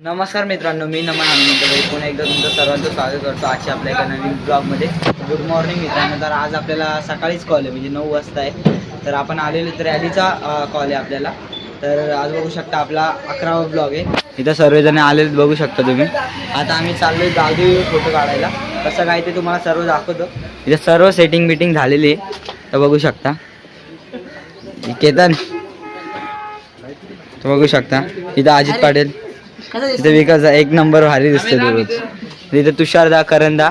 नमस्कार मित्रांनो मी नमन आनंद पुन्हा एकदा तुमचं सर्वांचं स्वागत करतो आजच्या आपल्या एका नवीन ब्लॉगमध्ये गुड मॉर्निंग मित्रांनो. तर आज आपल्याला सकाळीच कॉल आहे म्हणजे नऊ वाजता आहे. तर आपण आलेलो तर रॅलीचा कॉल आहे आपल्याला. तर आज बघू शकता आपला अकरावा ब्लॉग आहे. इथं सर्वजण आलेले बघू शकता तुम्ही. आता आम्ही चाललोय गावदेवी फोटो काढायला. कसं काय ते तुम्हाला सर्व दाखवतो. इथं सर्व सेटिंग बिटिंग झालेली आहे. तर बघू शकता. केतन. तर बघू शकता. इथं अजित पाटील. तिथे विकास एक नंबर भारी दिसतो तो. रोज तिथे तुषार दा करण दा.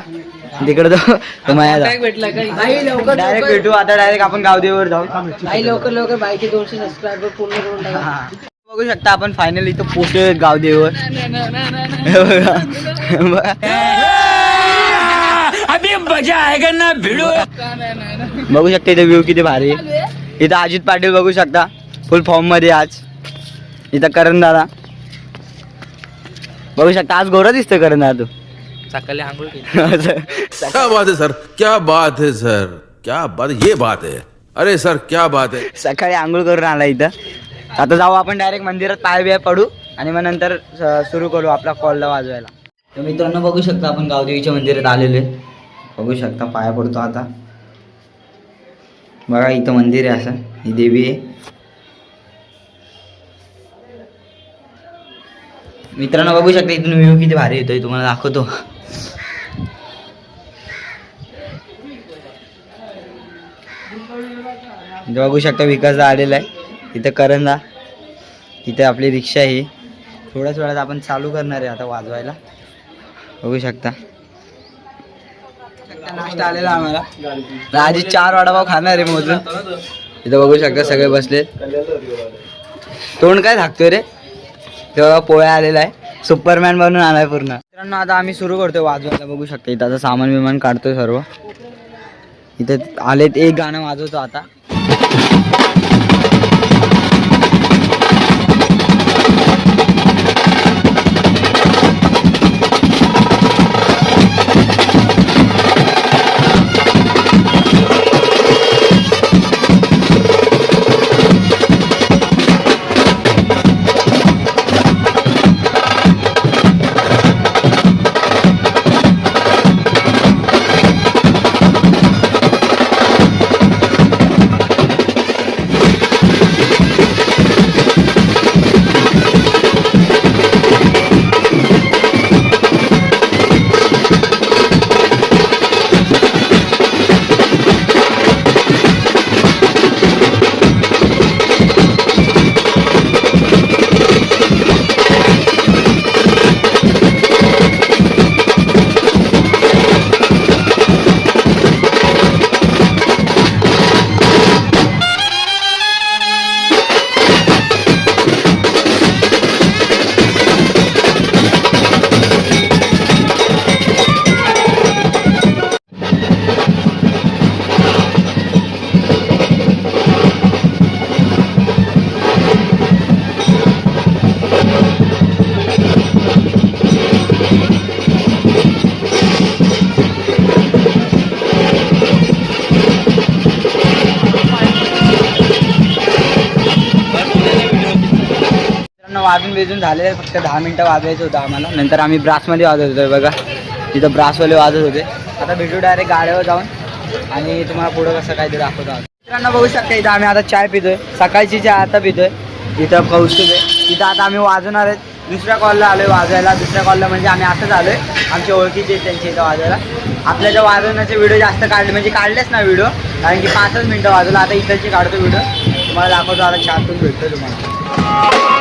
तिकडे तो माया दा. भाई लवकर डायरेक्ट भेटू आता डायरेक्ट आपण गावदेवीवर जाऊ. भाई लवकर लवकर बाईचे दोनशे सबस्क्रायबर पूर्ण करून टाका. बघू शकता आपण फायनली इथं पोहोचलोय गावदेवीवर हे बघा. बघू शकता इथे व्ह्यू किती भारी आहे. इथं अजित पाटील बघू शकता. फुल फॉर्ममध्ये आज. इथं करण दादा. बघू शकता आज गोरा दिसतोय करण दादा सकाळी आंघोळ केली. क्या बात है सर. क्या बात है सर. क्या बात ये बात है. अरे सर क्या बात है. सकाळी आंघोळ करून आला इथं. आता जाऊ आपण डायरेक्ट मंदिरात पाय बिया पडू आणि मग नंतर सुरू करू आपला कॉलला वाजवायला. तर मित्रांनो बघू शकता आपण गावदेवीच्या मंदिरात आलेलो आहे बघू शकता पाया पडतो आता. बघा इथं मंदिर आहे असं. ही देवी आहे. मित्रांनो बघू शकता इथून व्ह्यू किती भारी येतोय तुम्हाला दाखवतो. इथं बघू शकता विकासदा आलेला आहे. इथं करंदा इथे आपली रिक्षा आहे. थोड्याच वेळात आपण चालू करणार आहे आता वाजवायला. बघू शकता. नाश्ता आलेला आम्हाला. आधी चार वडापाव खाणार आहे मोजून. इथं बघू शकता सगळे बसलेत. तोंड काय थाकतोय रे? तेव्हा पोळ्या आलेला आहे. सुपरमॅन बनून आलाय पूर्ण. मित्रांनो आता आम्ही सुरू करतोय वाजवायला. बघू शकता इथं आता सामान बिमान काढतोय सर्व. इथे आलेत एक गाणं वाजवतो आता. वाजून झाले फक्त दहा मिनिटं वाजवायचं होतं आम्हाला. नंतर आम्ही ब्रासमध्ये वाजत होतो बघा. तिथं ब्रासवाले वाजत होते. आता भेटू डायरेक्ट गाड्यावर जाऊन आणि तुम्हाला पुढं कसं काय ते दाखवतो आहोत. मित्रांनो बघू शकता इथं आम्ही आता चाय पितोय. सकाळची चाय आता पितोय. इथं कौस्तुभ आहे. इथं आता आम्ही वाजवणार आहेत. दुसऱ्या कॉलला आलोय वाजवायला दुसऱ्या कॉलला म्हणजे आम्ही असंच आलोय. आमच्या ओळखीचे त्यांच्या इथं वाजवायला आपल्या ज्या वाजवण्याचे व्हिडिओ जास्त काढले म्हणजे काढलेच ना व्हिडिओ कारण की पाचच मिनटं वाजवला. आता इथंची काढतो व्हिडिओ तुम्हाला दाखवतो. आता चहातून भेटतो तुम्हाला.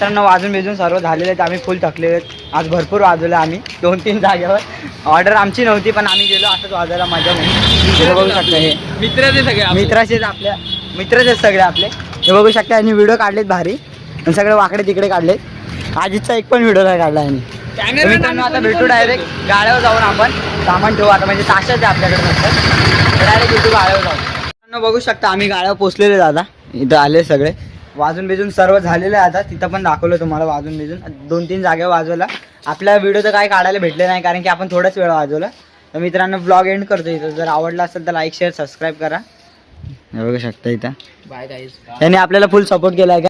मित्रांनो वाजून बिजून सर्व झालेले आहेत. आम्ही फुल थकले आहेत. आज भरपूर वाजवलं आम्ही. दोन तीन जागेवर. ऑर्डर आमची नव्हती पण आम्ही गेलो. असंच वाजायला मजा म्हणून बघू शकता हे. मित्र ते सगळे मित्राचेच आपल्या. मित्रच आहेत सगळे आपले. हे बघू शकता यांनी व्हिडिओ काढलेत भारी. आणि सगळे वाकडे तिकडे काढलेत. आजीचा एक पण व्हिडिओ नाही काढला यांनी. तर मित्रांनो आता भेटू डायरेक्ट गाड्यावर जाऊन आपण सामान ठेवू. आता म्हणजे ताशाच आहे आपल्याकडे फक्त डायरेक्ट भेटू गाड्यावर जाऊ. बघू शकता आम्ही गाड्यावर पोचलेले दादा. इथं आले सगळे. वाजून बिजून सर्व झालेले आहे आता. तिथं पण दाखवलं तुम्हाला वाजून बिजून. दोन तीन जागेवर वाजवला आपल्या व्हिडिओ तर काय काढायला भेटले नाही कारण की आपण थोडाच वेळ वाजवला. तर मित्रांनो ब्लॉग एंड करतो इथं. जर आवडला असेल तर लाईक शेअर सबस्क्राईब करा. बघू शकता इथं. बाय गाईज त्यांनी आपल्याला फुल सपोर्ट केला आहे का?